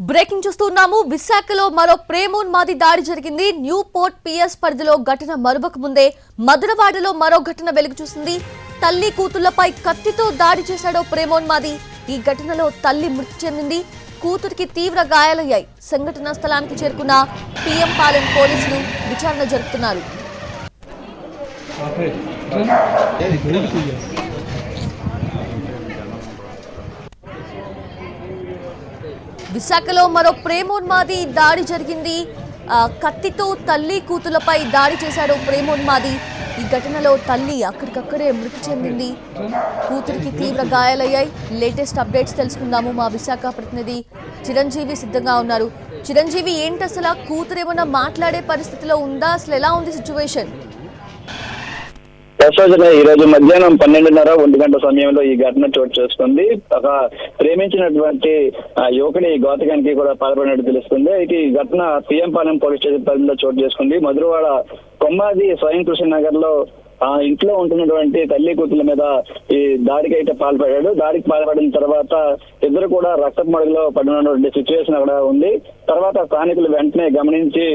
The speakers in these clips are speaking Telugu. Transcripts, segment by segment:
బ్రేకింగ్ చూస్తున్నాము విశాఖలో మరో ప్రేమోన్మాది దాడి జరిగింది. న్యూ పోర్ట్ పిఎస్ పరిధిలో ఘటన మరువక ముందే మధురవాడలో మరో ఘటన వెలుగు చూసింది. తల్లి కూతుళ్ళపై కత్తితో దాడి చేశాడో ప్రేమోన్మాది. ఈ ఘటనలో తల్లి మృతి చెందింది. కూతురికి తీవ్ర గాయాలయ్యాయి. సంఘటనా స్థలానికి చేరుకున్న పిఎం పాలెం పోలీసులు విచారణ జరుపుతున్నారు. విశాఖలో మరో ప్రేమోన్మాది దాడి జరిగింది. కత్తితో తల్లి కూతులపై దాడి చేశాడు ప్రేమోన్మాది. ఈ ఘటనలో తల్లి అక్కడికక్కడే మృతి చెందింది. కూతురికి తీవ్ర గాయాలయ్యాయి. లేటెస్ట్ అప్డేట్స్ తెలుసుకుందాము. మా విశాఖ ప్రతినిధి చిరంజీవి సిద్ధంగా ఉన్నారు. చిరంజీవి ఏంటి అసలు కూతురు ఏమైనా మాట్లాడే పరిస్థితిలో ఉందా? అసలు ఎలా ఉంది సిచ్యువేషన్? ప్రసోజన ఈ రోజు మధ్యాహ్నం పన్నెండున్నర ఒంటి గంట సమయంలో ఈ ఘటన చోటు చేసుకుంది. ఒక ప్రేమించినటువంటి యువకుని ఘాతకానికి కూడా పాల్పడినట్టు తెలుస్తుంది. అయితే ఈ ఘటన పిఎం పాలెం పోలీస్ స్టేషన్ పరిధిలో చోటు చేసుకుంది. మధురవాడ కొమ్మాది స్వయం కృషి నగర్లో ఆ ఇంట్లో ఉంటున్నటువంటి తల్లి కూతుల మీద ఈ దాడికి అయితే పాల్పడాడు దాడికి పాల్పడిన తర్వాత ఇద్దరు కూడా రక్త మడుగులో పడినటువంటి సిచ్యువేషన్ అక్కడ ఉంది. తర్వాత స్థానికులు వెంటనే గమనించి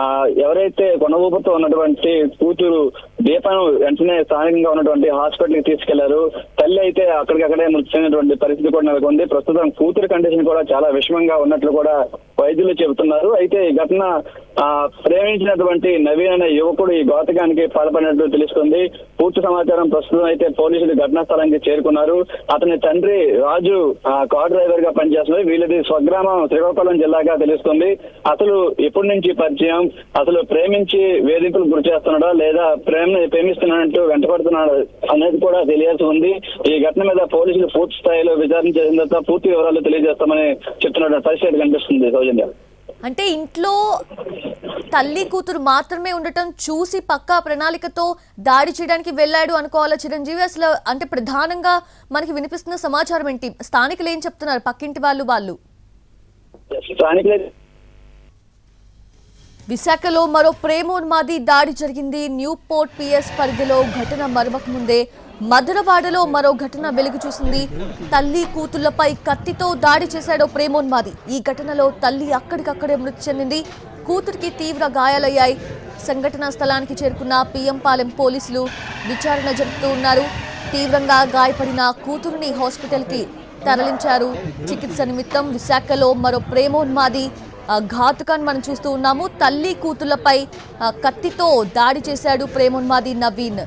ఆ ఎవరైతే కొనవూపుతో ఉన్నటువంటి కూతురు దీపాను వెంటనే స్థానికంగా ఉన్నటువంటి హాస్పిటల్కి తీసుకెళ్ళారు. తల్లి అయితే అక్కడికక్కడే మృతి చెందినటువంటి పరిస్థితి కూడా నెలకొంది. ప్రస్తుతం కూతురు కండిషన్ కూడా చాలా విషమంగా ఉన్నట్లు కూడా వైద్యులు చెబుతున్నారు. అయితే ఈ ఘటన ఆ ప్రేమించినటువంటి నవీన్ అనే యువకుడు ఈ ఘాతకానికి పాల్పడినట్లు తెలుస్తుంది. పూర్తి సమాచారం ప్రస్తుతం అయితే పోలీసులు ఘటనా స్థలానికి చేరుకున్నారు. అతని తండ్రి రాజు ఆ కార్ డ్రైవర్గా పనిచేస్తున్నారు. వీళ్ళది స్వగ్రామం శ్రీకాకుళం జిల్లాగా తెలుస్తుంది. అసలు ఎప్పటి నుంచి పరిచయం? అసలు ప్రేమించి వేధింపులు గురి చేస్తున్నాడా? లేదా ప్రేమ ప్రేమిస్తున్నాడంటూ వెంటపడుతున్నాడు అనేది కూడా తెలియాల్సి ఉంది. ఈ ఘటన మీద పోలీసులు పూర్తి స్థాయిలో విచారణ చేసిన తర్వాత పూర్తి వివరాలు తెలియజేస్తామని చెప్తున్నాడు. పరిస్థితి కనిపిస్తుంది. అంటే ఇంట్లో తల్లి కూతురు మాత్రమే ఉండటం చూసి పక్కా ప్రణాళికతో దాడి చేయడానికి వెళ్ళాడు అనుకోవాలా చిరంజీవి? అసలు అంటే ప్రధానంగా మనకి వినిపిస్తున్న సమాచారం ఏంటి? స్థానికులు ఏం చెప్తున్నారు? పక్కింటి వాళ్ళు వాళ్ళు? విశాఖలో మరో ప్రేమోన్మాది దాడి జరిగింది. న్యూ పోర్ట్ పిఎస్ పరిధిలో ఘటన మరవక ముందే మధురవాడలో మరో ఘటన వెలుగు చూసింది. తల్లి కూతుళ్ళపై కత్తితో దాడి చేశాడో ప్రేమోన్మాది. ఈ ఘటనలో తల్లి అక్కడికక్కడే మృతి చెందింది. కూతురికి తీవ్ర గాయాలయ్యాయి. సంఘటనా స్థలానికి చేరుకున్న పిఎం పాలెం పోలీసులు విచారణ జరుపుతూ ఉన్నారు. తీవ్రంగా గాయపడిన కూతురుని హాస్పిటల్కి తరలించారు. చికిత్స నిమిత్తం విశాఖలో మరో ప్రేమోన్మాది ఘాతుకాన్ని మనం చూస్తూ ఉన్నాము. తల్లి కూతుళ్ళపై కత్తితో దాడి చేశాడు ప్రేమోన్మాది నవీన్.